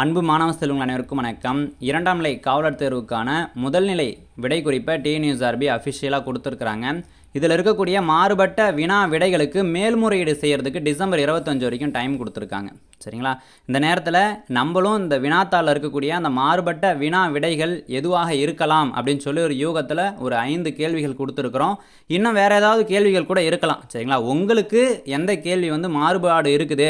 அன்பு மாணவ செல்வங்கள் அனைவருக்கும் வணக்கம். இரண்டாம் நிலை காவலர் தேர்வுக்கான முதல்நிலை விடை குறிப்பை டிஎன்யூஎஸ்ஆர்பி அஃபிஷியலாக கொடுத்துருக்குறாங்க. இதில் இருக்கக்கூடிய மாறுபட்ட வினா விடைகளுக்கு மேல்முறையீடு செய்கிறதுக்கு டிசம்பர் இருபத்தஞ்சு வரைக்கும் டைம் கொடுத்துருக்காங்க. சரிங்களா? இந்த நேரத்தில் நம்மளும் இந்த வினாத்தாளில் இருக்கக்கூடிய அந்த மாறுபட்ட வினா விடைகள் எதுவாக இருக்கலாம் அப்படின்னு சொல்லி ஒரு யூகத்தில் ஒரு ஐந்து கேள்விகள் கொடுத்துருக்குறோம். இன்னும் வேறு ஏதாவது கேள்விகள் கூட இருக்கலாம் சரிங்களா? உங்களுக்கு எந்த கேள்வி வந்து மாறுபாடு இருக்குது?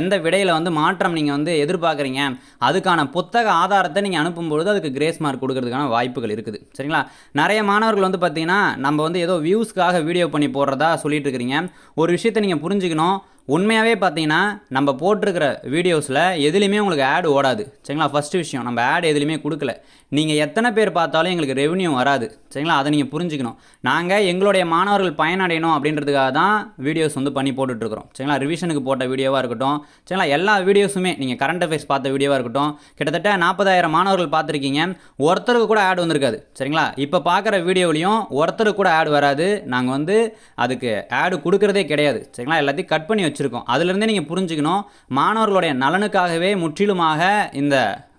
எந்த விடையில் வந்து மாற்றம் நீங்கள் வந்து எதிர்பார்க்குறீங்க? அதுக்கான புத்தக ஆதாரத்தை நீங்கள் அனுப்பும்பொழுது அதுக்கு கிரேஸ் மார்க் கொடுக்கறதுக்கான வாய்ப்புகள் இருக்குது சரிங்களா? நிறைய மாணவர்கள் வந்து பார்த்தீங்கன்னா நம்ம வந்து ஏதோ வியூஸ்க்காக வீடியோ பண்ணி போடுறதா சொல்லிட்டு இருக்கிறீங்க. ஒரு விஷயத்தை நீங்கள் புரிஞ்சுக்கணும். உண்மையாகவே பார்த்தீங்கன்னா நம்ம போட்டிருக்கிற வீடியோஸில் எதுலேயுமே உங்களுக்கு ஆடு ஓடாது. சரிங்களா? ஃபஸ்ட்டு விஷயம் நம்ம ஆடு எதுலேயுமே கொடுக்கல. நீங்கள் எத்தனை பேர் பார்த்தாலும் எங்களுக்கு ரெவன்யூ வராது. சரிங்களா? அதை நீங்கள் புரிஞ்சுக்கணும். நாங்கள் எங்களுடைய மாணவர்கள் பயனடையணும் அப்படின்றதுக்காக தான் வீடியோஸ் வந்து பண்ணி போட்டுட்ருக்குறோம். சரிங்களா? ரிவிஷனுக்கு போட்ட வீடியோவாக இருக்கட்டும். சரிங்களா? எல்லா வீடியோஸுமே நீங்கள் கரண்ட் அஃபேர்ஸ் பார்த்த வீடியோவாக இருக்கட்டும். கிட்டத்தட்ட நாற்பதாயிரம் மாணவர்கள் பார்த்துருக்கீங்க. ஒருத்தருக்கு கூட ஆட் வந்திருக்காது. சரிங்களா? இப்போ பார்க்குற வீடியோலையும் ஒருத்தருக்கு கூட ஆட் வராது. நாங்கள் வந்து அதுக்கு ஆடு கொடுக்குறதே கிடையாது. சரிங்களா? எல்லாத்தையும் கட் பண்ணி வச்சுருக்கோம். அதுலேருந்தே நீங்கள் புரிஞ்சுக்கணும். மாணவர்களுடைய நலனுக்காகவே முற்றிலுமாக இந்த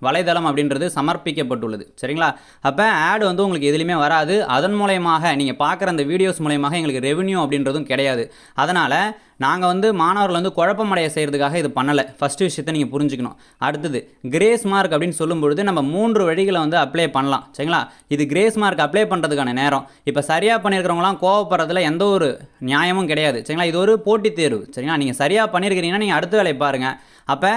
வலைதளம் அப்படின்றது சமர்ப்பிக்கப்பட்டுள்ளது. சரிங்களா? அப்போ ஆடு வந்து உங்களுக்கு எதுலேயுமே வராது. அதன் மூலயமாக நீங்கள் பார்க்குற அந்த வீடியோஸ் மூலயமாக எங்களுக்கு ரெவன்யூ அப்படின்றதும் கிடையாது. அதனால் நாங்கள் வந்து மாணவர்கள் வந்து குழப்பமடைய செய்கிறதுக்காக இது பண்ணலை. ஃபஸ்ட்டு விஷயத்தை நீங்கள் புரிஞ்சுக்கணும். அடுத்தது கிரேஸ் மார்க் அப்படின்னு சொல்லும்பொழுது நம்ம மூன்று வழிகளை வந்து அப்ளை பண்ணலாம். சரிங்களா? இது கிரேஸ் மார்க் அப்ளை பண்ணுறதுக்கான நேரம். இப்போ சரியாக பண்ணியிருக்கிறவங்களாம் கோவப்படுறதுல எந்த ஒரு நியாயமும் கிடையாது. சரிங்களா? இது ஒரு போட்டித் தேர்வு. சரிங்களா? நீங்கள் சரியாக பண்ணியிருக்கிறீங்கன்னா நீங்கள் அடுத்த வேலையை பாருங்கள் அப்போ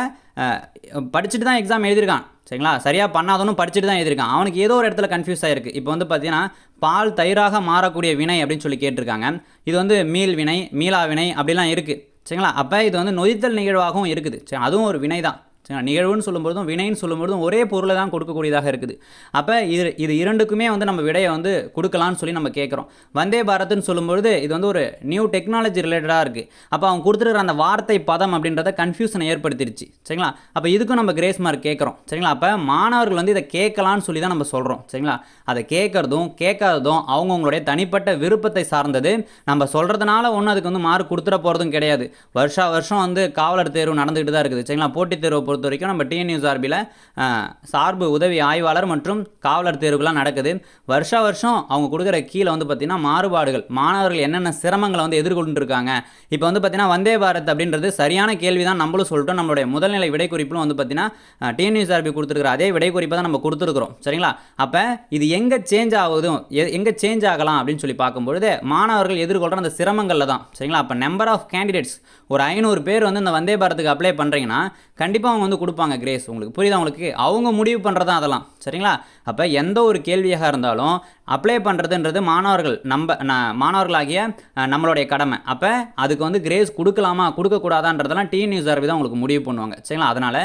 படிச்சுட்டு தான் எக்ஸாம் எழுதியிருக்கான். சரிங்களா? சரியாக பண்ணாதவனும் படிச்சுட்டு தான் எழுதியிருக்கான். அவனுக்கு ஏதோ ஒரு இடத்துல கன்ஃபியூஸ் ஆகிருக்கு இப்போ வந்து பார்த்தீங்கன்னா பால் தயிராக மாறக்கூடிய வினை அப்படின்னு சொல்லி கேட்டிருக்காங்க. இது வந்து மீள் வினை மீளா வினை அப்படிலாம் இருக்குது சரிங்களா? அப்போ இது வந்து நொதித்தல் நிகழ்வாகவும் இருக்குது. சரி அதுவும் ஒரு வினை தான் நிகழ்வுன்னு சொல்லும்போதும் வினைன்னு சொல்லும்போதும் ஒரே பொருளை தான் கொடுக்கக்கூடியதாக இருக்குது. அப்போ இது இது இரண்டுக்குமே வந்து நம்ம விடையை வந்து கொடுக்கலான்னு சொல்லி நம்ம கேட்குறோம். வந்தே பாரத்னு சொல்லும்பொழுது இது வந்து ஒரு நியூ டெக்னாலஜி ரிலேட்டடாக இருக்குது அப்போ அவங்க கொடுத்துருக்கிற அந்த வார்த்தை பதம் அப்படின்றத கன்ஃபியூஷனை ஏற்படுத்திடுச்சு சரிங்களா? அப்போ இதுக்கும் நம்ம கிரேஸ் மார்க் கேட்குறோம். சரிங்களா? அப்போ மாணவர்கள் வந்து இதை கேட்கலான்னு சொல்லி தான் நம்ம சொல்கிறோம் சரிங்களா? அதை கேட்குறதும் கேட்காததும் அவங்கவுங்களுடைய தனிப்பட்ட விருப்பத்தை சார்ந்தது. நம்ம சொல்கிறதுனால ஒன்றும் அதுக்கு வந்து மார்க் கொடுத்துட போகிறதும் கிடையாது. வருஷா வருஷம் வந்து காவலர் தேர்வு நடந்துகிட்டு தான் இருக்குது. சரிங்களா? போட்டித் தேர்வு பொறுத்த வரைக்கும் நம்ம டிஎன்யூ சார்பில் சார்பு உதவி ஆய்வாளர் மற்றும் காவலர் தேர்வுகள்லாம் நடக்குது. வருஷா வருஷம் அவங்க கொடுக்குற கீழே வந்து பார்த்திங்கன்னா மாறுபாடுகள் மாணவர்கள் என்னென்ன சிரமங்களை வந்து எதிர்கொண்டுருக்காங்க. இப்போ வந்து பார்த்திங்கன்னா வந்தே பாரத் அப்படின்றது சரியான கேள்வி தான் நம்மளும் சொல்லிட்டோம். நம்மளுடைய முதல்நிலை விடைக்குறிப்பிலும் வந்து பார்த்திங்கன்னா டிஎன்யூஆர்பி கொடுத்துருக்குற அதே விடைக்குறிப்பை தான் நம்ம கொடுத்துருக்குறோம். சரிங்களா? அப்போ இது எங்கே சேஞ்ச் ஆகுதும் எங்கே சேஞ்ச் ஆகலாம் அப்படின்னு சொல்லி பார்க்கும்பொழுது மாணவர்கள் எதிர்கொள்கிற அந்த சிரமங்களில் தான். சரிங்களா? அப்போ நம்பர் ஆஃப் கேண்டிடேட்ஸ் ஒரு ஐநூறு பேர் வந்து இந்த வந்தே பாரத்துக்கு அப்ளை பண்ணுறீங்கன்னா கண்டிப்பாக அவங்க வந்து கொடுப்பாங்க கிரேஸ் உங்களுக்கு புரியுதா உங்களுக்கு? அவங்க முடிவு பண்ணுறது தான் அதெல்லாம். சரிங்களா? அப்போ எந்த ஒரு கேள்வியாக இருந்தாலும் அப்ளை பண்ணுறதுன்றது மாணவர்கள் நம்ம மாணவர்களாகிய நம்மளுடைய கடமை. அப்போ அதுக்கு வந்து கிரேஸ் கொடுக்கலாமா கொடுக்கக்கூடாதான்றதெல்லாம் டி நியூஸ் ஆர்பி தான் உங்களுக்கு முடிவு பண்ணுவாங்க. சரிங்களா? அதனால்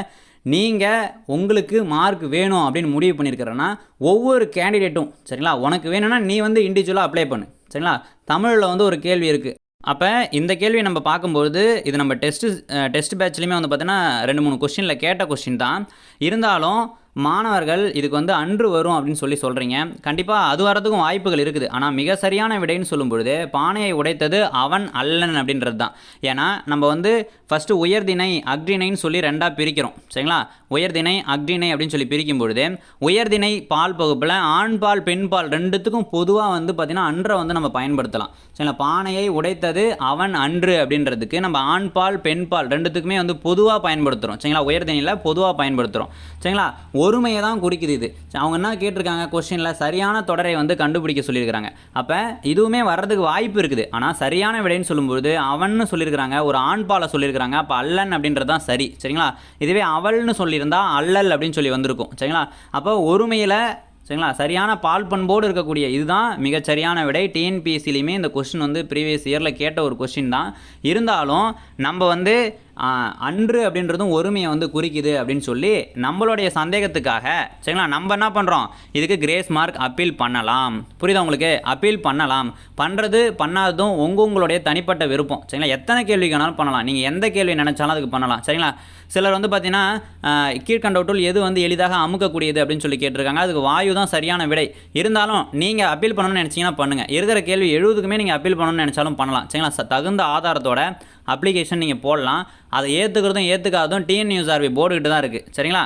நீங்கள் உங்களுக்கு மார்க் வேணும் அப்படின்னு முடிவு பண்ணியிருக்கிறேன்னா ஒவ்வொரு கேண்டிடேட்டும் சரிங்களா? உனக்கு வேணும்னா நீ வந்து இண்டிவிஜுவலாக அப்ளை பண்ணு. சரிங்களா? தமிழில் வந்து ஒரு கேள்வி இருக்குது அப்போ இந்த கேள்வியை நம்ம பார்க்கும்பொழுது இது நம்ம டெஸ்ட்டு டெஸ்ட் பேட்ச்லேயுமே வந்து பார்த்தீங்கன்னா ரெண்டு மூணு கொஸ்டினில் கேட்ட கொஸ்டின் தான். இருந்தாலும் மாணவர்கள் இதுக்கு வந்து அன்று வரும் அப்படின்னு சொல்லி சொல்கிறீங்க கண்டிப்பாக அது வரதுக்கும் வாய்ப்புகள் இருக்குது. ஆனால் மிக சரியான விடைன்னு சொல்லும்பொழுது பானையை உடைத்தது அவன் அல்லன் அப்படின்றது தான் ஏன்னா நம்ம வந்து ஃபஸ்ட்டு உயர்தினை அக்ரிணைன்னு சொல்லி ரெண்டாக பிரிக்கிறோம். சரிங்களா? உயர்தினை அக்ரிணை அப்படின்னு சொல்லி பிரிக்கும் பொழுது உயர்தினை பால் பகுப்பில் ஆண் பால் பெண் பால் ரெண்டுத்துக்கும் பொதுவாக வந்து பார்த்திங்கன்னா அன்றை வந்து நம்ம பயன்படுத்தலாம். சரிங்களா? பானையை உடைத்தது அவன் அன்று அப்படின்றதுக்கு நம்ம ஆண் பால் பெண் பால் ரெண்டுத்துக்குமே வந்து பொதுவாக பயன்படுத்துகிறோம் சரிங்களா? உயர்தினையில் பொதுவாக பயன்படுத்துகிறோம் சரிங்களா? ஒருமையை தான் குறிக்குது இது. அவங்க என்ன கேட்டிருக்காங்க? கொஸ்டினில் சரியான தொடரை வந்து கண்டுபிடிக்க சொல்லியிருக்கிறாங்க. அப்போ இதுவுமே வர்றதுக்கு வாய்ப்பு இருக்குது. ஆனால் சரியான விடைன்னு சொல்லும்போது அவன்னு சொல்லியிருக்கிறாங்க ஒரு ஆண்பாலை சொல்லியிருக்கிறாங்க அப்போ அல்லன் அப்படின்றது தான் சரி. சரிங்களா? இதுவே அவள்னு சொல்லியிருந்தா அல்லல் அப்படின்னு சொல்லி வந்திருக்கும். சரிங்களா? அப்போ ஒருமையில் சரிங்களா? சரியான பால் பண்போடு இருக்கக்கூடிய இதுதான் மிகச்சரியான விடை. டிஎன்பிஎஸ்சிலையுமே இந்த கொஸ்டின் வந்து ப்ரீவியஸ் இயரில் கேட்ட ஒரு கொஸ்டின் தான். இருந்தாலும் நம்ம வந்து அன்று அப்படின்றதும் ஒருமையை வந்து குறிக்குது அப்படின்னு சொல்லி நம்மளுடைய சந்தேகத்துக்காக சரிங்களா? நம்ம என்ன பண்ணுறோம் இதுக்கு கிரேஸ் மார்க் அப்பீல் பண்ணலாம். புரியுதா உங்களுக்கு? அப்பீல் பண்ணலாம். பண்ணுறது பண்ணாததும் உங்கள் உங்களுடைய தனிப்பட்ட விருப்பம். சரிங்களா? எத்தனை கேள்விக்கானாலும் பண்ணலாம். நீங்கள் எந்த கேள்வி நினச்சாலும் அதுக்கு பண்ணலாம். சரிங்களா? சிலர் வந்து பார்த்தீங்கன்னா கீழ்கண்டவற்றுள் எது வந்து எளிதாக அமுக்கக்கூடியது அப்படின்னு சொல்லி கேட்டிருக்காங்க. அதுக்கு வாயு தான் சரியான விடை. இருந்தாலும் நீங்கள் அப்பீல் பண்ணணும்னு நினச்சிங்கன்னா பண்ணுங்கள் இருக்கிற கேள்வி எழுபதுக்குமே நீங்கள் அப்பீல் பண்ணணும்னு நினச்சாலும் பண்ணலாம். சரிங்களா? தகுந்த ஆதாரத்தோட அப்ளிகேஷன் நீங்கள் போடலாம். அதை ஏற்றுக்கிறதும் ஏற்றுக்காததும் டிஎன் நியூஸ் ஆர்பி போர்டுக்கிட்ட தான் இருக்குது சரிங்களா?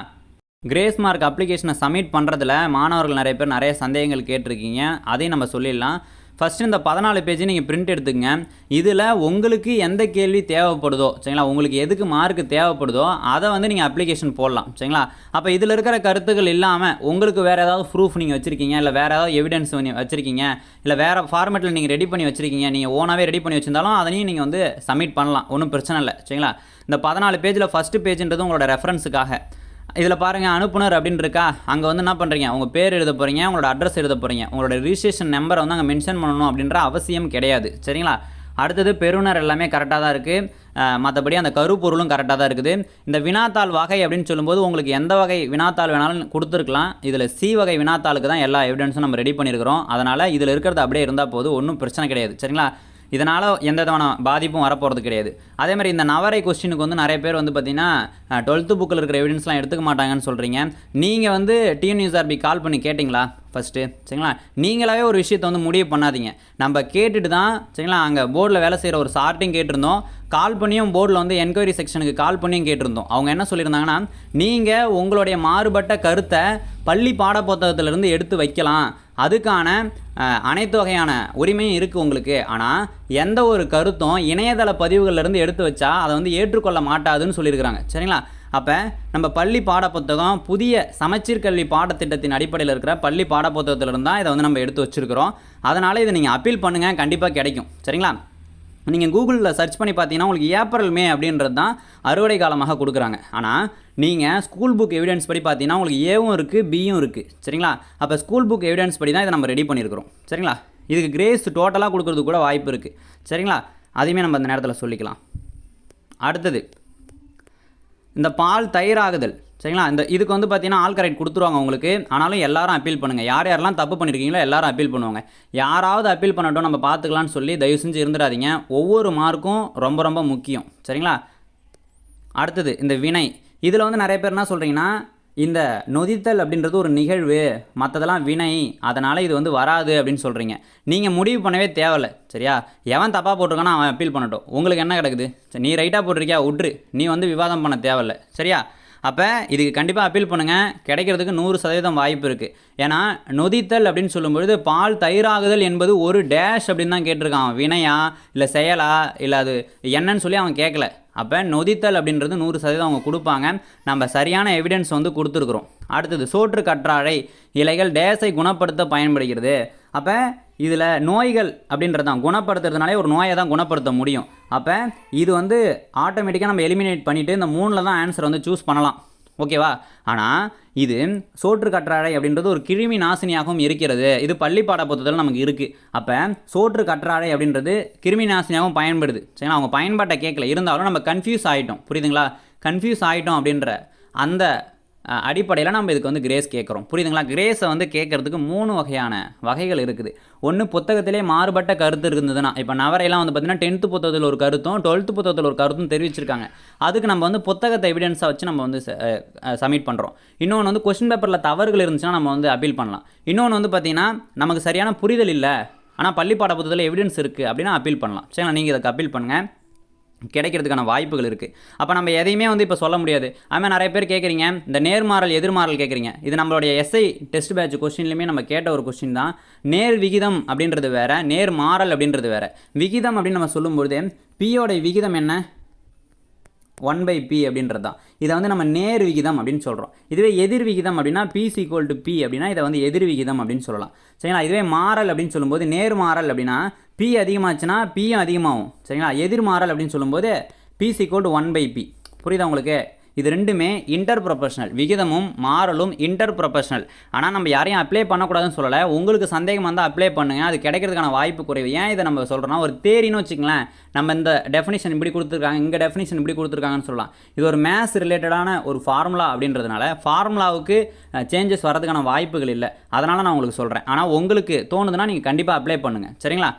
கிரேஸ் மார்க் அப்ளிகேஷனை சப்மிட் பண்ணுறதுல மாணவர்கள் நிறைய பேர் நிறைய சந்தேகங்கள் கேட்டிருக்கீங்க. அதையும் நம்ம சொல்லிடலாம். ஃபஸ்ட்டு இந்த பதினாலு பேஜ் நீங்கள் பிரிண்ட் எடுத்துக்கங்க. இதில் உங்களுக்கு எந்த கேள்வி தேவைப்படுதோ சரிங்களா? உங்களுக்கு எதுக்கு மார்க் தேவைப்படுதோ அதை வந்து நீங்கள் அப்ளிகேஷன் போடலாம் சரிங்களா? அப்போ இதில் இருக்கிற கருத்துக்கள் இல்லாமல் உங்களுக்கு வேறு ஏதாவது ப்ரூஃப் நீங்கள் வச்சுருக்கீங்க இல்லை வேறு ஏதாவது எவிடன்ஸ் வச்சுருக்கீங்க இல்லை வேறு ஃபார்மேட்டில் நீங்கள் ரெடி பண்ணி வச்சுருக்கீங்க நீங்கள் ஓனாகவே ரெடி பண்ணி வச்சிருந்தாலும் அதையும் நீங்கள் வந்து சப்மிட் பண்ணலாம். ஒன்றும் பிரச்சனை இல்லை சரிங்களா? இந்த பதினாலு பேஜில் ஃபஸ்ட்டு பேஜ்ன்றது உங்களோட ரெஃபரன்ஸுக்காக இதில் பாருங்கள் அனுப்புனர் அப்படின்னு இருக்கா அங்கே வந்து என்ன பண்ணுறீங்க உங்கள் பேர் எழுத போகிறீங்க உங்களோட அட்ரஸ் எழுத போகிறீங்க உங்களோட ரிஜிஸ்ட்ரேஷன் நம்பரை வந்து அங்கே மென்ஷன் பண்ணணும் அப்படின்ற அவசியம் கிடையாது. சரிங்களா? அடுத்தது பெறுநர் எல்லாமே கரெக்டாக தான் இருக்குது மற்றபடி அந்த கருப்பொருளும் கரெக்டாக தான் இருக்குது. இந்த வினாத்தாள் வகை அப்படின்னு சொல்லும்போது உங்களுக்கு எந்த வகை வினாத்தாள் வேணாலும் கொடுத்துருக்கலாம். இதில் சி வகை வினாத்தாளுக்கு தான் எல்லா எவிடன்ஸும் நம்ம ரெடி பண்ணியிருக்கிறோம் அதனால் இதில் இருக்கிறது அப்படியே இருந்தால் போதும் ஒன்றும் பிரச்சனை கிடையாது. சரிங்களா? இதனால் எந்த விதமான பாதிப்பும் வரப்போகிறது கிடையாது. அதே மாதிரி இந்த நவரை கொஸ்டினுக்கு வந்து நிறைய பேர் வந்து பார்த்தீங்கன்னா டுவெல்த்து புக்கில் இருக்கிற எவிடன்ஸ்லாம் எடுத்துக்க மாட்டாங்கன்னு சொல்கிறீங்க நீங்கள் வந்து டிஎன்யூஎஸ்ஆர்பி கால் பண்ணி கேட்டிங்களா ஃபஸ்ட்டு சரிங்களா? நீங்களாவே ஒரு விஷயத்தை வந்து முடிவு பண்ணாதீங்க. நம்ம கேட்டுட்டு தான் சரிங்களா அங்கே போர்டில் வேலை செய்கிற ஒரு சார்ட்டையும் கேட்டிருந்தோம். கால் பண்ணியும் போர்டில் வந்து என்கொயரி செக்ஷனுக்கு கால் பண்ணியும் கேட்டிருந்தோம். அவங்க என்ன சொல்லியிருந்தாங்கன்னா நீங்கள் உங்களுடைய மாறுபட்ட கருத்தை பள்ளி பாடப்புத்தகத்திலிருந்து எடுத்து வைக்கலாம். அதுக்கான அனைத்து வகையான உரிமையும் இருக்குது உங்களுக்கு. ஆனால் எந்த ஒரு கருத்தும் இணையதள பதிவுகள்லேருந்து எடுத்து வச்சா அதை வந்து ஏற்றுக்கொள்ள மாட்டாதுன்னு சொல்லியிருக்கிறாங்க. சரிங்களா? அப்போ நம்ம பள்ளி பாடப்புத்தகம் புதிய சமச்சீர் கல்வி பாடத்திட்டத்தின் அடிப்படையில் இருக்கிற பள்ளி பாடப்புத்தகத்திலிருந்து தான் இதை வந்து நம்ம எடுத்து வச்சுருக்கிறோம். அதனால் இதை நீங்கள் அப்பீல் பண்ணுங்கள் கண்டிப்பாக கிடைக்கும். சரிங்களா? நீங்கள் கூகுளில் சர்ச் பண்ணி பார்த்தீங்கன்னா உங்களுக்கு ஏப்ரல் மே அப்படின்றது தான் அறுவடை காலமாக கொடுக்குறாங்க. ஆனால் நீங்கள் ஸ்கூல் புக் எவிடன்ஸ் படி பார்த்தீங்கன்னா உங்களுக்கு ஏவும் இருக்குது பியும் இருக்குது சரிங்களா? அப்போ ஸ்கூல் புக் எவிடன்ஸ் படி தான் இதை நம்ம ரெடி பண்ணியிருக்கிறோம். சரிங்களா? இதுக்கு கிரேஸ் டோட்டலாக கொடுக்குறதுக்கு கூட வாய்ப்பு இருக்குது சரிங்களா? அதையுமே நம்ம அந்த நேரத்தில் சொல்லிக்கலாம். அடுத்தது இந்த பால் தயிராகுதல். சரிங்களா? இந்த இதுக்கு வந்து பார்த்தீங்கன்னா ஆல் கரெக்ட் கொடுத்துருவாங்க உங்களுக்கு. ஆனாலும் எல்லாரும் அப்பீல் பண்ணுங்கள் யார் யாரெல்லாம் தப்பு பண்ணியிருக்கீங்களோ எல்லாரும் அப்பீல் பண்ணுவாங்க. யாராவது அப்பீல் பண்ணட்டும் நம்ம பார்த்துக்கலாம்னு சொல்லி தயவு செஞ்சு இருந்துடாதீங்க. ஒவ்வொரு மார்க்கும் ரொம்ப ரொம்ப முக்கியம். சரிங்களா? அடுத்தது இந்த வினை. இதில் வந்து நிறைய பேர் என்ன சொல்கிறீங்கன்னா இந்த நொதித்தல் அப்படின்றது ஒரு நிகழ்வு. மற்றதெல்லாம் வினை. அதனால் இது வந்து வராது அப்படின்னு சொல்கிறீங்க நீங்கள் முடிவு பண்ணவே தேவையில்ல. சரியா? எவன் தப்பாக போட்டிருக்கானோ அவன் அப்பீல் பண்ணட்டும். உங்களுக்கு என்ன கிடக்குது? சரி நீ ரைட்டாக போட்டிருக்கியா? விட்ரு நீ வந்து விவாதம் பண்ண தேவையில்ல. சரியா? அப்போ இதுக்கு கண்டிப்பாக அப்பீல் பண்ணுங்கள் கிடைக்கிறதுக்கு நூறு சதவீதம் வாய்ப்பு இருக்குது ஏன்னா நொதித்தல் அப்படின்னு சொல்லும்பொழுது பால் தயிராகுதல் என்பது ஒரு டேஷ் அப்படின்னு தான் கேட்டிருக்கான். வினையா இல்லை செயலா இல்லை அது என்னன்னு சொல்லி அவன் கேட்கல அப்போ நொதித்தல் அப்படின்றது நூறு சதவீதம் அவங்க கொடுப்பாங்க. நம்ம சரியான எவிடன்ஸ் வந்து கொடுத்துருக்குறோம். அடுத்தது சோற்று கற்றாழை இலைகள் டேஸை குணப்படுத்த பயன்படுகிறது. அப்போ இதில் நோய்கள் அப்படின்றது தான். குணப்படுத்துறதுனாலே ஒரு நோயை தான் குணப்படுத்த முடியும். அப்போ இது வந்து ஆட்டோமேட்டிக்காக நம்ம எலிமினேட் பண்ணிவிட்டு இந்த மூணில் தான் ஆன்சர் வந்து சூஸ் பண்ணலாம். ஓகேவா ஆனால் இது சோற்று கற்றாழை அப்படின்றது ஒரு கிருமி நாசினியாகவும் இருக்கிறது. இது பள்ளி பாடப்புத்தகத்தில் நமக்கு இருக்குது அப்போ சோற்று கற்றாழை அப்படின்றது கிருமி நாசினியாகவும் பயன்படுது. சரிங்களா? அவங்க பயன்பாட்டை கேட்கல. இருந்தாலும் நம்ம கன்ஃபியூஸ் ஆகிட்டோம் புரியுதுங்களா? கன்ஃபியூஸ் ஆகிட்டோம் அப்படின்ற அந்த அடிப்படையில் நம்ம இதுக்கு வந்து கிரேஸ் கேட்குறோம். புரியுதுங்களா? கிரேஸை வந்து கேட்குறதுக்கு மூணு வகையான வகைகள் இருக்குது. ஒன்று புத்தகத்திலே மாறுபட்ட கருத்து இருந்ததுன்னா இப்போ நவரையெல்லாம் வந்து பார்த்தீங்கன்னா டென்த்து புத்தகத்தில் ஒரு கருத்தும் டுவெல்த்து புத்தகத்தில் ஒரு கருத்தும் தெரிவிச்சிருக்காங்க. அதுக்கு நம்ம வந்து புத்தகத்தை எவிடன்ஸாக வச்சு நம்ம வந்து சப்மிட் பண்ணுறோம் இன்னொன்று வந்து கொஸ்டின் பேப்பரில் தவறுகள் இருந்துச்சுன்னா நம்ம வந்து அப்பீல் பண்ணலாம். இன்னொன்று வந்து பார்த்திங்கன்னா நமக்கு சரியான புரிதல் இல்லை ஆனால் பள்ளி பாட புத்தகத்தில் எவிடன்ஸ் இருக்குது அப்படின்னா அப்பீல் பண்ணலாம். சரிங்களா? நீங்கள் இதுக்கு அப்பீல் பண்ணுங்கள் கிடைக்கிறதுக்கான வாய்ப்புகள் இருக்குது அப்போ நம்ம எதையுமே வந்து இப்போ சொல்ல முடியாது. அதுமாதிரி நிறைய பேர் கேட்குறீங்க இந்த நேர்மாறல் எதிர்மாறல் கேட்குறீங்க இது நம்மளுடைய எஸ்ஐ டெஸ்ட் பேட்ச் கொஸ்டின்லையுமே நம்ம கேட்ட ஒரு கொஸ்டின் தான். நேர் விகிதம் அப்படின்றது வேற நேர் மாறல் அப்படின்றது வேற. விகிதம் அப்படின்னு நம்ம சொல்லும்பொழுது பியோட விகிதம் என்ன? ஒன் பை பி அப்படின்றது தான். இதை வந்து நம்ம நேர் விகிதம் அப்படின்னு சொல்கிறோம் இதுவே எதிர் விகிதம் அப்படின்னா பி ஈக்குவல் டு பி அப்படின்னா இதை வந்து எதிர் விகிதம் அப்படின்னு சொல்லலாம். சரிங்களா? இதுவே மாறல் அப்படின்னு சொல்லும்போது நேர் மாறல் அப்படின்னா பி அதிகமாச்சுன்னா பியும் அதிகமாகும். சரிங்களா? எதிர் மாறல் அப்படின்னு சொல்லும்போது P equal to one by P புரியுதா உங்களுக்கு? இது ரெண்டுமே இன்டர் ப்ரொஃபஷனல் விகிதமும் மாறலும் இன்டர் ப்ரொஃபஷனல் ஆனால் நம்ம யாரையும் அப்ளை பண்ணக்கூடாதுன்னு சொல்லலை. உங்களுக்கு சந்தேகம் வந்தால் அப்ளை பண்ணுங்கள் அது கிடைக்கிறதுக்கான வாய்ப்பு குறைவு. ஏன் இதை நம்ம சொல்கிறோன்னா ஒரு தேரின்னு வச்சுங்களேன் நம்ம இந்த டெஃபினிஷன் இப்படி கொடுத்துருக்காங்க இங்கே டெஃபினிஷன் இப்படி கொடுத்துருக்காங்கன்னு சொல்லலாம். இது ஒரு மேத்ஸ் ரிலேட்டடான ஒரு ஃபார்முலா அப்படின்றதுனால ஃபார்முலாவுக்கு சேஞ்சஸ் வரதுக்கான வாய்ப்புகள் இல்லை. அதனால் நான் உங்களுக்கு சொல்கிறேன் ஆனால் உங்களுக்கு தோணுதுன்னா நீங்கள் கண்டிப்பாக அப்ளை பண்ணுங்கள் சரிங்களா?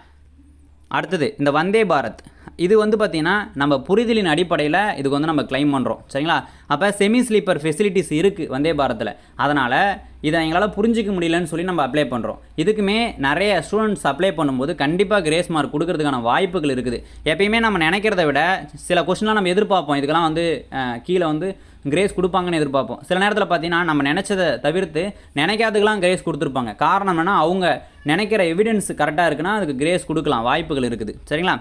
அடுத்தது இந்த வந்தே பாரத். இது வந்து பார்த்திங்கன்னா நம்ம புரிதலின் அடிப்படையில் இதுக்கு வந்து நம்ம கிளைம் பண்ணுறோம் சரிங்களா? அப்போ செமி ஸ்லீப்பர் ஃபெசிலிட்டிஸ் இருக்குது வந்தே பாரத்தில் அதனால் இதை எங்களால் புரிஞ்சிக்க முடியலன்னு சொல்லி நம்ம அப்ளை பண்ணுறோம் இதுக்குமே நிறைய ஸ்டூடெண்ட்ஸ் அப்ளை பண்ணும்போது கண்டிப்பாக கிரேஸ் மார்க் கொடுக்கறதுக்கான வாய்ப்புகள் இருக்குது. எப்பயுமே நம்ம நினைக்கிறத விட சில கொஷின்லாம் நம்ம எதிர்பார்ப்போம். இதுக்கெல்லாம் வந்து கீழே வந்து கிரேஸ் கொடுப்பாங்கன்னு எதிர்பார்ப்போம். சில நேரத்தில் பார்த்தீங்கன்னா நம்ம நினச்சதை தவிர்த்து நினைக்காததுக்கெல்லாம் கிரேஸ் கொடுத்துருப்பாங்க. காரணம் என்னன்னா அவங்க நினைக்கிற எவிடன்ஸ் கரெக்டாக இருக்குன்னா அதுக்கு கிரேஸ் கொடுக்கலாம். வாய்ப்புகள் இருக்குது. சரிங்களா?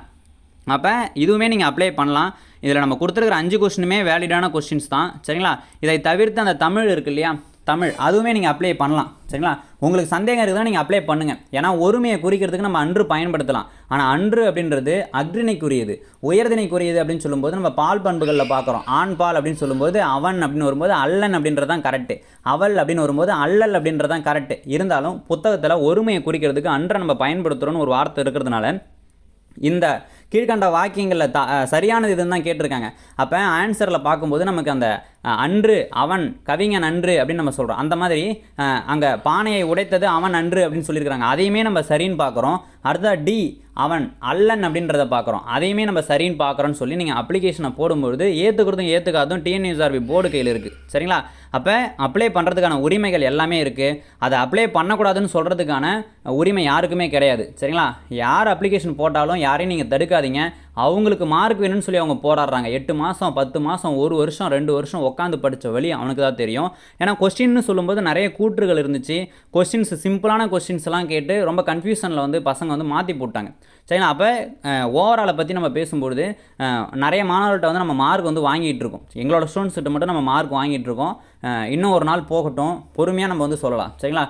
அப்போ இதுவுமே நீங்கள் அப்ளை பண்ணலாம். இதில் நம்ம கொடுத்துருக்குற அஞ்சு கொஸ்டினுமே வேலிடான கொஸ்டின்ஸ் தான். சரிங்களா? இதை தவிர்த்து அந்த தமிழ் இருக்கு இல்லையா? தமிழ் அதுவுமே நீங்கள் அப்ளை பண்ணலாம். சரிங்களா? உங்களுக்கு சந்தேகம் இருக்குதுன்னா நீங்கள் அப்ளை பண்ணுங்கள் ஏன்னா ஒருமையை குறிக்கிறதுக்கு நம்ம அன்று பயன்படுத்தலாம். ஆனால் அன்று அப்படின்றது அக்ரிணைக்குரியது உயர்தினைக்குரியது அப்படின்னு சொல்லும்போது நம்ம பால் பண்புகளில் பார்க்குறோம். ஆண் பால் அப்படின்னு சொல்லும்போது அவன் அப்படின்னு வரும்போது அல்லன் அப்படின்றது தான் கரெக்டு அவள் அப்படின்னு வரும்போது அல்லல் அப்படின்றது தான் கரெக்டு இருந்தாலும் புத்தகத்தில் ஒருமையை குறிக்கிறதுக்கு அன்றை நம்ம பயன்படுத்துகிறோன்னு ஒரு வார்த்தை இருக்கிறதுனால இந்த கீழ்கண்ட வாக்கியங்களில் த சரியானது இதுன்னு தான் கேட்டிருக்காங்க. அப்போ ஆன்சரில் பார்க்கும்போது நமக்கு அந்த அன்று அவன் கவிஞன் அன்று அப்படின்னு நம்ம சொல்கிறோம் அந்த மாதிரி அங்கே பானையை உடைத்தது அவன் அன்று அப்படின்னு சொல்லியிருக்கிறாங்க. அதையுமே நம்ம சரின்னு பார்க்குறோம். அடுத்தா டி அவன் அல்லன் அப்படின்றத பார்க்குறோம். அதையுமே நம்ம சரின்னு பார்க்குறோன்னு சொல்லி நீங்கள் அப்ளிகேஷனை போடும்பொழுது ஏற்றுக்கிறதும் ஏற்றுக்காதும் டிஎன்யூஆர்பி போர்டு கையில் இருக்குது சரிங்களா? அப்போ அப்ளை பண்ணுறதுக்கான உரிமைகள் எல்லாமே இருக்குது அதை அப்ளை பண்ணக்கூடாதுன்னு சொல்கிறதுக்கான உரிமை யாருக்குமே கிடையாது. சரிங்களா? யார் அப்ளிகேஷன் போட்டாலும் யாரையும் நீங்கள் தடுக்காதீங்க. அவங்களுக்கு மார்க் வேணும்னு சொல்லி அவங்க போராடுறாங்க. எட்டு மாதம் பத்து மாதம் ஒரு வருஷம் ரெண்டு வருஷம் உட்காந்து படித்த வழி அவனுக்கு தான் தெரியும். ஏன்னா கொஸ்டின்னு சொல்லும்போது நிறைய கூற்றுகள் இருந்துச்சு. கொஸ்டின்ஸ் சிம்பிளான கொஸ்டின்ஸ் எல்லாம் கேட்டு ரொம்ப கன்ஃபியூஷனில் வந்து பசங்க வந்து மாற்றி போட்டாங்க. சரிங்களா? அப்போ ஓவராலை பற்றி நம்ம பேசும்பொழுது நிறைய மாணவர்கள்ட்ட வந்து நம்ம மார்க் வந்து வாங்கிட்டு இருக்கோம். எங்களோட ஸ்டூடெண்ட்ஸ்கிட்ட மட்டும் நம்ம மார்க் வாங்கிட்டு இருக்கோம். இன்னும் ஒரு நாள் போகட்டும். பொறுமையாக நம்ம வந்து சொல்லலாம். சரிங்களா?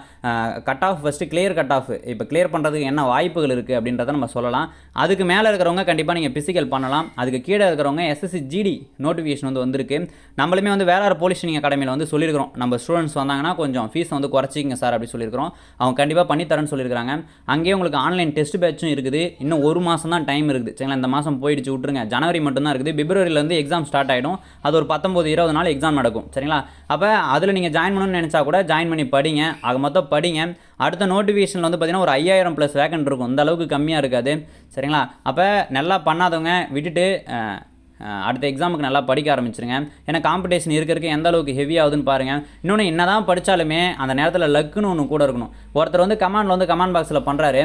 Cut off first clear cut off இப்போ கிளியர் பண்ணுறதுக்கு என்ன வாய்ப்புகள் இருக்குது அப்படின்றத நம்ம சொல்லலாம். அதுக்கு மேலே இருக்கிறவங்க கண்டிப்பாக நீங்கள் பிசிக்கல் பண்ணலாம். அதுக்கு கீழே இருக்கிறவங்க எஸ்எஸ்சி ஜிடி நோட்டிஃபிகேஷன் வந்து வந்திருக்கு. நம்மளுமே வந்து வேளாறு போலீஸ் ட்ரைனிங் அகாடமியில் வந்து சொல்லியிருக்கிறோம். நம்ம ஸ்டூடெண்ட்ஸ் வந்தாங்கன்னா கொஞ்சம் ஃபீஸ் வந்து குறைச்சிங்க சார் அப்படி சொல்லியிருக்கிறோம். அவங்க கண்டிப்பாக பண்ணித்தரேன்னு சொல்லியிருக்காங்க அங்கேயே உங்களுக்கு ஆன்லைன் டெஸ்ட் பேட்சும் இருக்குது. இன்னும் ஒரு மாதம் தான் டைம் இருக்குது. சரிங்களா? இந்த மாதம் போயிடுச்சு விட்ருங்க ஜனவரி மட்டும்தான் இருக்குது. பிப்ரவரியிலேருந்து எக்ஸாம் ஸ்டார்ட் ஆகிடும் அது ஒரு பத்தொம்போது இருபது நாள் எக்ஸாம் நடக்கும். சரிங்களா? அப்போ அதில் நீங்கள் ஜாயின் பண்ணணும்னு நினச்சா கூட ஜாயின் பண்ணி படிங்க. ஆக மொத்தம் படிங்க. அடுத்த நோட்டிஃபிகேஷனில் வந்து பார்த்தீங்கன்னா ஒரு ஐயாயிரம் ப்ளஸ் வேக்கன்ட் இருக்கும். இந்த அளவுக்கு கம்மியாக இருக்காது. சரிங்களா? அப்போ நல்லா பண்ணாதவங்க விட்டுட்டு அடுத்த எக்ஸாமுக்கு நல்லா படிக்க ஆரம்பிச்சிருங்க. ஏன்னா காம்படிஷன் இருக்க இருக்க எந்த அளவுக்கு ஹெவி ஆகுதுன்னு பாருங்கள் இன்னொன்று என்ன தான் படித்தாலுமே அந்த நேரத்தில் லக்குன்னு ஒன்று கூட இருக்கணும். ஒருத்தர் வந்து கமாண்டில் வந்து கமாண்ட் பாக்ஸில் பண்ணுறாரு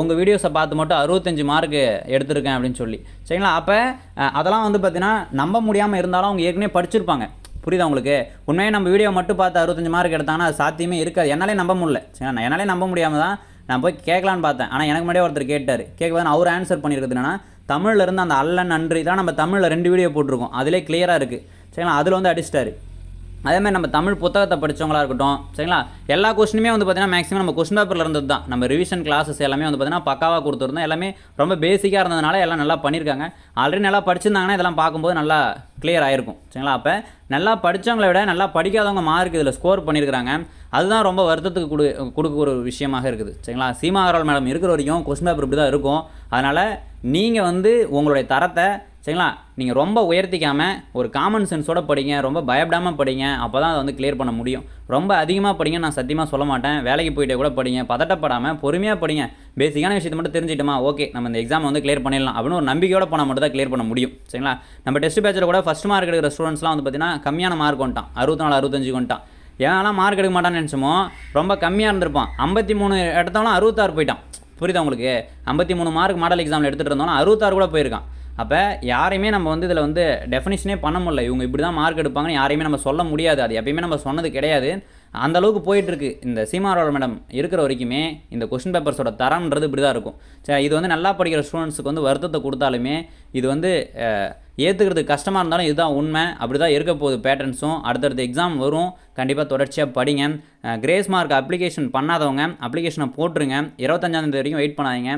உங்கள் வீடியோஸை பார்த்து மட்டும் அறுபத்தஞ்சு மார்க் எடுத்திருக்கேன் அப்படின்னு சொல்லி. சரிங்களா? அப்போ அதெல்லாம் வந்து பார்த்தீங்கன்னா நம்ப முடியாமல் இருந்தாலும் அவங்க ஏற்கனவே படிச்சிருப்பாங்க. புரியுதா உங்களுக்கு? உண்மையாக நம்ம வீடியோ மட்டும் பார்த்து அறுபத்தஞ்சு மார்க் எடுத்தாங்கன்னா அது சாத்தியமே இருக்காது. என்னாலே நம்ப முடியல. சரிங்களா நான் என்னாலே நம்ப முடியாமல் தான் நான் போய் கேட்கலான்னு பார்த்தேன். ஆனால் எனக்கு முன்னாடியே ஒருத்தர் கேட்டார். கேட்கும்போது அவர் ஆன்சர் பண்ணியிருக்கிறது என்னன்னா தமிழில் இருந்து அந்த அல்ல நன்றி தான் நம்ம தமிழில் ரெண்டு வீடியோ போட்டிருக்கோம். அதிலே கிளியராக இருக்குது சரிங்களா? அதில் வந்து அடிச்சிட்டாரு. அதேமாதிரி நம்ம தமிழ் புத்தகத்தை படித்தவங்களா இருக்கட்டும் சரிங்களா? எல்லா கொஸ்டினுமே வந்து பார்த்தீங்கன்னா மேக்ஸிமம் நம்ம கொஸ்டின் பேப்பரில் இருந்தது தான். நம்ம ரிவிஷன் கிளாஸஸ் எல்லாமே வந்து பார்த்திங்கன்னா பக்காவாக கொடுத்துருந்தோம். எல்லாமே ரொம்ப பேசிக்காக இருந்ததுனால எல்லாம் நல்லா பண்ணியிருக்காங்க ஆல்ரெடி நல்லா படிச்சிருந்தாங்கன்னா இதெல்லாம் பார்க்கும்போது நல்லா கிளியர் ஆகிருக்கும் சரிங்களா? அப்போ நல்லா படித்தவங்களை விட நல்லா படிக்காதவங்க மார்க் இதில் ஸ்கோர் பண்ணியிருக்கிறாங்க அதுதான் ரொம்ப வருத்தத்துக்கு கொடு கொடுக்க ஒரு விஷயமாக இருக்குது சரிங்களா? சீமா அகர்வால் மேடம் இருக்கிற வரைக்கும் கொஸ்டின் பேப்பர் இப்படி தான் இருக்கும். அதனால் நீங்கள் வந்து உங்களுடைய தரத்தை சரிங்களா? நீங்கள் ரொம்ப உயர்த்திக்காமல் ஒரு காமன் சென்ஸோட படிங்க ரொம்ப பயப்படாமல் படிங்க அப்போ தான் அதை வந்து கிளியர் பண்ண முடியும். ரொம்ப அதிகமாக படிங்க நான் சத்தியமாக சொல்ல மாட்டேன். வேலைக்கு போயிட்டே கூட படிங்க பதட்டப்படாமல் பொறுமையாக படிங்க. பேசிக்கான விஷயத்தை மட்டும் தெரிஞ்சிட்டோமா ஓகே நம்ம இந்த எக்ஸாம் வந்து கிளியர் பண்ணிடலாம். அப்படின்னு ஒரு நம்பிக்கையோட போனால் மட்டும் தான் கிளியர் பண்ண முடியும். சரிங்களா? நம்ம டெஸ்ட் பேட்சில் கூட ஃபஸ்ட் மார்க் எடுக்கிற ஸ்டூடெண்ட்ஸ்லாம் வந்து பார்த்தீங்கன்னா கம்மியான மார்க் வந்துட்டான். அறுபத்தி நாலு அறுபத்தஞ்சு வந்துட்டான். ஏன்னா மார்க் எடுக்க மாட்டான்னு நினச்சோமோ ரொம்ப கம்மியாக இருந்திருப்பான். ஐம்பத்தி மூணு இடத்தாலும் அறுபத்தாறு போயிட்டான். புரியுதா உங்களுக்கு? ஐம்பத்தி மூணு மார்க் மாடல் எக்ஸாமில் எடுத்துகிட்டு இருந்தாலும் அறுபத்தாறு கூட போயிருக்கான். அப்போ யாரையுமே நம்ம வந்து இதில் வந்து டெஃபினிஷனே பண்ண முடியல. இவங்க இப்படி தான் மார்க் எடுப்பாங்கன்னு யாரையுமே நம்ம சொல்ல முடியாது. அது எப்பயுமே நம்ம சொன்னது கிடையாது. அந்த அளவுக்கு போயிட்டுருக்கு இந்த சீமாரோட மேடம் இருக்கிற வரைக்குமே இந்த கொஸ்டின் பேப்பர்ஸோட தரம்ன்றது இப்படி தான் இருக்கும். சரி இது வந்து நல்லா படிக்கிற ஸ்டூடெண்ட்ஸுக்கு வந்து வருத்தத்தை கொடுத்தாலுமே இது வந்து ஏற்றுக்கிறது கஷ்டமாக இருந்தாலும் இதுதான் உண்மை. அப்படி தான் இருக்க போகுது பேட்டர்ன்ஸும் அடுத்தடுத்த எக்ஸாம் வரும். கண்டிப்பாக தொடர்ச்சியாக படிங்க. கிரேஸ் மார்க் அப்ளிகேஷன் பண்ணாதவங்க அப்ளிகேஷனை போட்டுருங்க. இருபத்தஞ்சாந்தேதி வரைக்கும் வெயிட் பண்ணாதீங்க.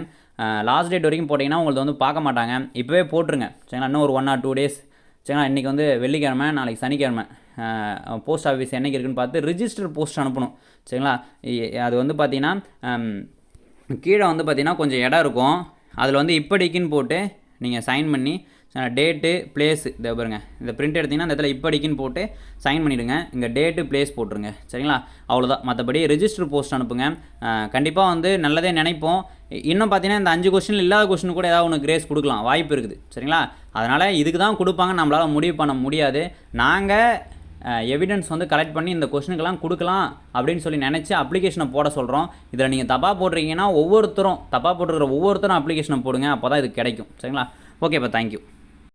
லாஸ்ட் டேட் வரைக்கும் போட்டிங்கன்னா உங்களுக்கு வந்து பார்க்க மாட்டாங்க. இப்போவே போட்டுருங்க. சரிங்களா? இன்னும் ஒரு ஒன் ஆர் டூ டேஸ் சரிங்களா? இன்றைக்கி வந்து வெள்ளிக்கிழமை நாளைக்கு சனிக்கிழமை. போஸ்ட் ஆஃபீஸ் என்னைக்கு இருக்குன்னு பார்த்து ரிஜிஸ்டர் போஸ்ட் அனுப்பணும். சரிங்களா? அது வந்து பார்த்திங்கன்னா கீழே வந்து பார்த்தீங்கன்னா கொஞ்சம் இடம் இருக்கும். அதில் வந்து இப்படிக்குன்னு போட்டு நீங்கள் சைன் பண்ணி டேட்டு பிளேஸ் இதை பாருங்க. இந்த பிரிண்ட் எடுத்திங்கன்னா இந்த இடத்துல இப்படிக்குன்னு போட்டு சைன் பண்ணிவிடுங்க இங்கே டேட்டு பிளேஸ் போட்டுருங்க. சரிங்களா? அவ்வளோதான் மற்றபடி ரிஜிஸ்டர் போஸ்ட் அனுப்புங்க. கண்டிப்பாக வந்து நல்லதே நினைப்போம். இன்னும் பார்த்தீங்கன்னா இந்த அஞ்சு கொஸ்டின் இல்லாத கொஸ்டின் கூட ஏதாவது ஒன்று கிரேஸ் கொடுக்கலாம். வாய்ப்பு இருக்குது. சரிங்களா? அதனால் இதுக்கு தான் கொடுப்பாங்க. நம்மளால் முடிவு பண்ண முடியாது. நாங்கள் எவிடன்ஸ் வந்து கலெக்ட் பண்ணி இந்த கொஷனுக்கெல்லாம் கொடுக்கலாம் அப்படின்னு சொல்லி நினச்சி அப்ளிகேஷனை போட சொல்கிறோம் இதில் நீங்கள் தப்பாக போட்டிருக்கீங்கன்னா ஒவ்வொருத்தரும் தப்பாக போட்டிருக்கிற ஒவ்வொருத்தரும் அப்ளிகேஷனை போடுங்க. அப்போ தான் இது கிடைக்கும். சரிங்களா? ஓகேப்பா தேங்க்யூ